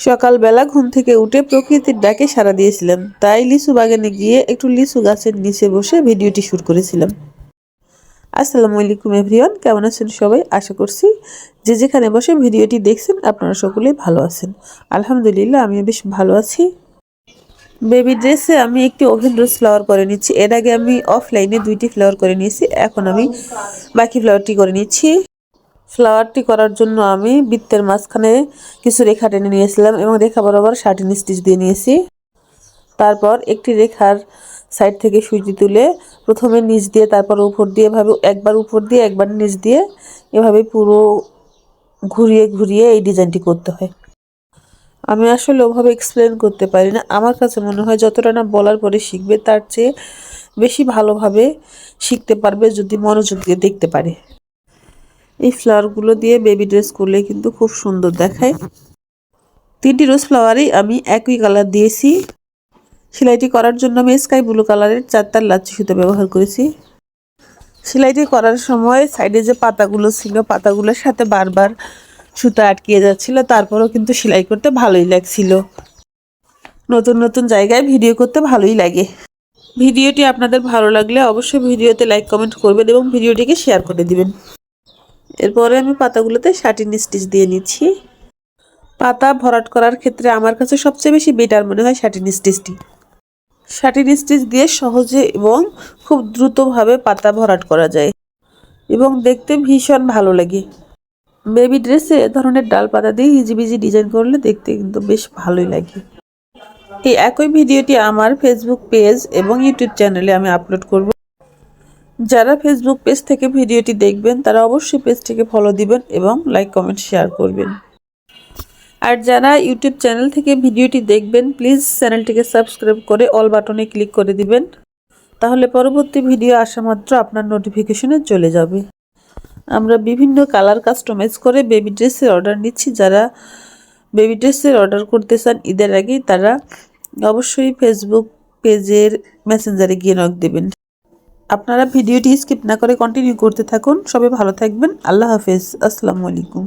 সকালবেলা ঘুম থেকে উঠে প্রকৃতির ডাকে সাড়া দিয়েছিলাম তাই লিচু বাগানে গিয়ে একটু লিচু গাছের নিচে বসে ভিডিওটি শুট করেছিলাম। আসসালামু আলাইকুম এভরিওয়ান, কেমন আছেন সবাই? আশা করছি যে যেখানে বসে ভিডিওটি দেখছেন, আপনারা সকলেই ভালো আছেন। আলহামদুলিল্লাহ, আমিও বেশ ভালো আছি। বেবি ড্রেসে আমি একটি ওভেন রোজ ফ্লাওয়ার করে নিচ্ছি। এর আগে আমি অফলাইনে দুইটি ফ্লাওয়ার করে নিয়েছি। এখন আমি বাকি ফ্লাওয়ারটি করে নিচ্ছি। ফ্লাওয়ারটি করার জন্য আমি বৃত্তের মাঝখানে কিছু রেখা টেনে নিয়েছিলাম এবং রেখা বরাবর শার্টিন স্টিচ দিয়ে নিয়েছি। তারপর একটি রেখার সাইড থেকে সুইটি তুলে প্রথমে নিচ দিয়ে, তারপর উপর দিয়ে, এভাবে একবার উপর দিয়ে, একবার নিচ দিয়ে এভাবে পুরো ঘুরিয়ে ঘুরিয়ে এই ডিজাইনটি করতে হয়। আমি আসলে ওভাবে এক্সপ্লেন করতে পারি না। আমার কাছে মনে হয় যতটা না বলার পরে শিখবে, তার চেয়ে বেশি ভালোভাবে শিখতে পারবে যদি মনোযোগ দিয়ে দেখতে পারে। এই ফ্লাওয়ারগুলো দিয়ে বেবি ড্রেস করলে কিন্তু খুব সুন্দর দেখায়। তিনটি রোজ ফ্লাওয়ারই আমি একই কালার দিয়েছি। সেলাইটি করার জন্য আমি স্কাই ব্লু কালারের চারটার লাচ্ছি সুতো ব্যবহার করেছি। সেলাইটি করার সময় সাইডে যে পাতাগুলো ছিল, পাতাগুলোর সাথে বারবার সুতা আটকিয়ে যাচ্ছিল, তারপরেও কিন্তু সেলাই করতে ভালোই লাগছিল। নতুন নতুন জায়গায় ভিডিও করতে ভালোই লাগে। ভিডিওটি আপনাদের ভালো লাগলে অবশ্যই ভিডিওতে লাইক কমেন্ট করবেন এবং ভিডিওটিকে শেয়ার করে দিবেন। এরপরে আমি পাতাগুলোতে শাটিন স্টিচ দিয়ে নিচ্ছি। পাতা ভরাট করার ক্ষেত্রে আমার কাছে সবচেয়ে বেশি বেটার মনে হয় শাটিন স্টিচটি শাটিন স্টিচ দিয়ে সহজে এবং খুব দ্রুতভাবে পাতা ভরাট করা যায় এবং দেখতে ভীষণ ভালো লাগে। বেবি ড্রেসে এ ধরনের ডাল পাতা দিয়ে হিজিবিজি ডিজাইন করলে দেখতে কিন্তু বেশ ভালোই লাগে। এই একই ভিডিওটি আমার ফেসবুক পেজ এবং ইউটিউব চ্যানেলে আমি আপলোড করব। যারা ফেসবুক পেজ থেকে ভিডিওটি দেখবেন, তারা অবশ্যই পেজটিকে ফলো দিবেন এবং লাইক কমেন্ট শেয়ার করবেন। আর যারা ইউটিউব চ্যানেল থেকে ভিডিওটি দেখবেন প্লিজ চ্যানেলটিকে সাবস্ক্রাইব করে অল বাটনে ক্লিক করে দিবেন। তাহলে পরবর্তী ভিডিও আসা মাত্র আপনার নোটিফিকেশনে চলে যাবে। আমরা বিভিন্ন কালার কাস্টমাইজ করে বেবি ড্রেসের অর্ডার নিচ্ছি। যারা বেবি ড্রেসের অর্ডার করতে চান, ঈদের আগেই তারা অবশ্যই ফেসবুক পেজের মেসেঞ্জারে গিয়ে নক দেবেন। আপনারা ভিডিওটি স্কিপ না করে কন্টিনিউ করতে থাকুন। সবাই ভালো থাকবেন। আল্লাহ হাফেজ। আসসালামু আলাইকুম।